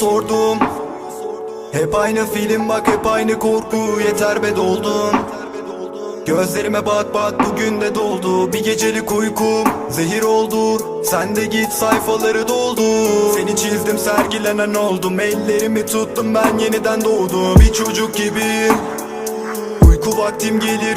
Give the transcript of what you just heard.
Sordum. Hep aynı film bak hep aynı korku. Yeter be doldum. Gözlerime bak bak bugün de doldu. Bir gecelik uykum zehir oldu. Sen de git sayfaları doldu. Seni çizdim sergilenen oldum. Ellerimi tuttum ben yeniden doğdum. Bir çocuk gibi Uyku vaktim gelir